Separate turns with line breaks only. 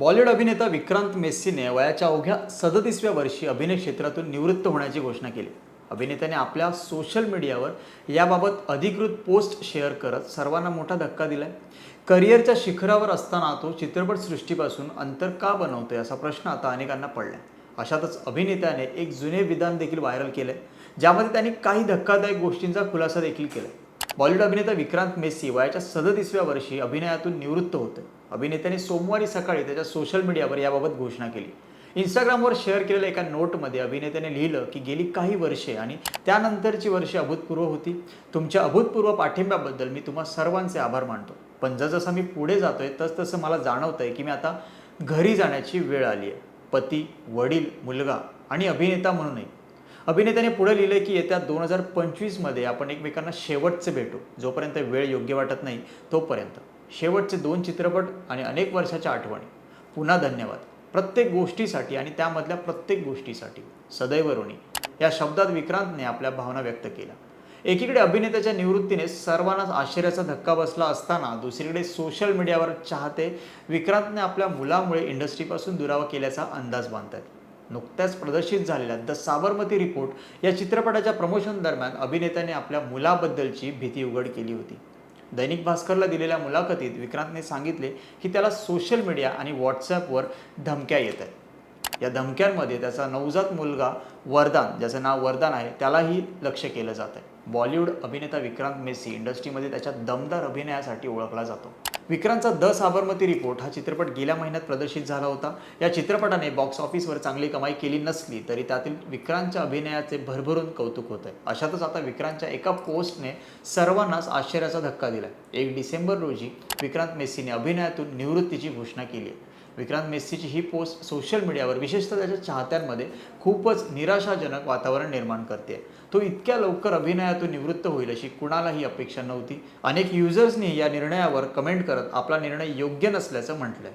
बॉलिवूड अभिनेता विक्रांत मेस्सीने वयाच्या अवघ्या सदतीसव्या वर्षी अभिनय क्षेत्रातून निवृत्त होण्याची घोषणा केली. अभिनेत्याने आपल्या सोशल मीडियावर याबाबत अधिकृत पोस्ट शेअर करत सर्वांना मोठा धक्का दिलाय. करिअरच्या शिखरावर असताना तो चित्रपटसृष्टीपासून अंतर का बनवतोय असा प्रश्न आता अनेकांना पडलाय. अशातच अभिनेत्याने एक जुने विधान देखील व्हायरल केलंय ज्यामध्ये त्यांनी काही धक्कादायक गोष्टींचा खुलासा देखील केलाय. बॉलिवूड अभिनेता विक्रांत मेस्सी वयाच्या सदतीसव्या वर्षी अभिनयातून निवृत्त होते. अभिनेत्याने सोमवारी सकाळी त्याच्या सोशल मीडियावर याबाबत घोषणा केली. इंस्टाग्रामवर शेअर केलेल्या एका नोटमध्ये अभिनेत्याने लिहिलं की गेली काही वर्षे आणि त्यानंतरची वर्षे अभूतपूर्व होती. तुमच्या अभूतपूर्व पाठिंब्याबद्दल मी तुम्हा सर्वांचे आभार मानतो. पण जसं मी पुढे जातोय तस तसं मला जाणवतंय की मी आता घरी जाण्याची वेळ आली आहे पती वडील मुलगा आणि अभिनेता म्हणूनही. अभिनेत्याने पुढे लिहिले की येत्या दोन हजार पंचवीसमध्ये आपण एकमेकांना शेवटचे भेटू जोपर्यंत वेळ योग्य वाटत नाही तोपर्यंत. शेवटचे दोन चित्रपट आणि अनेक वर्षाच्या आठवणी. पुन्हा धन्यवाद. प्रत्येक गोष्टीसाठी आणि त्यामधल्या प्रत्येक गोष्टीसाठी सदैव ऋणी. या शब्दात विक्रांतने आपल्या भावना व्यक्त केल्या. एकीकडे अभिनेत्याच्या निवृत्तीने सर्वांनाच आश्चर्याचा धक्का बसला असताना दुसरीकडे सोशल मीडियावर चाहते विक्रांतने आपल्या मुलामुळे इंडस्ट्रीपासून दुरावा केल्याचा अंदाज बांधतात. नुकत्याच प्रदर्शित झालेल्या द साबरमती रिपोर्ट या चित्रपटाच्या प्रमोशन दरम्यान अभिनेत्याने आपल्या मुलाबद्दलची भीती उघड केली होती. दैनिक भास्करला दिलेल्या मुलाखतीत विक्रांतने सांगितले की त्याला सोशल मीडिया आणि व्हॉट्सॲपवर धमक्या येत आहेत. या धमक्यांमध्ये त्याचा नवजात मुलगा वरदान ज्याचं नाव वरदान आहे त्यालाही लक्ष केलं जात आहे. बॉलिवूड अभिनेता विक्रांत मेसी इंडस्ट्रीमध्ये त्याच्या दमदार अभिनयासाठी ओळखला जातो. विक्रांतचा द साबरमती रिपोर्ट हा चित्रपट गेल्या महिन्यात प्रदर्शित झाला होता. या चित्रपटाने बॉक्स ऑफिसवर चांगली कमाई केली नसली तरी त्यातील विक्रांतच्या अभिनयाचे भरभरून कौतुक होत आहे अशातच आता विक्रांतच्या एका पोस्टने सर्वांनाच आश्चर्याचा धक्का दिला एक डिसेंबर रोजी विक्रांत मेस्सीने अभिनयातून निवृत्तीची घोषणा केली आहे. विक्रांत मेस्सीची ही पोस्ट सोशल मीडियावर विशेषतः त्याच्या चाहत्यांमध्ये खूपच निराशाजनक वातावरण निर्माण करते. तो इतक्या लवकर अभिनयातून निवृत्त होईल अशी कुणालाही अपेक्षा नव्हती. अनेक युजर्सनी या निर्णयावर कमेंट करत आपला निर्णय योग्य नसल्याचं म्हटलंय.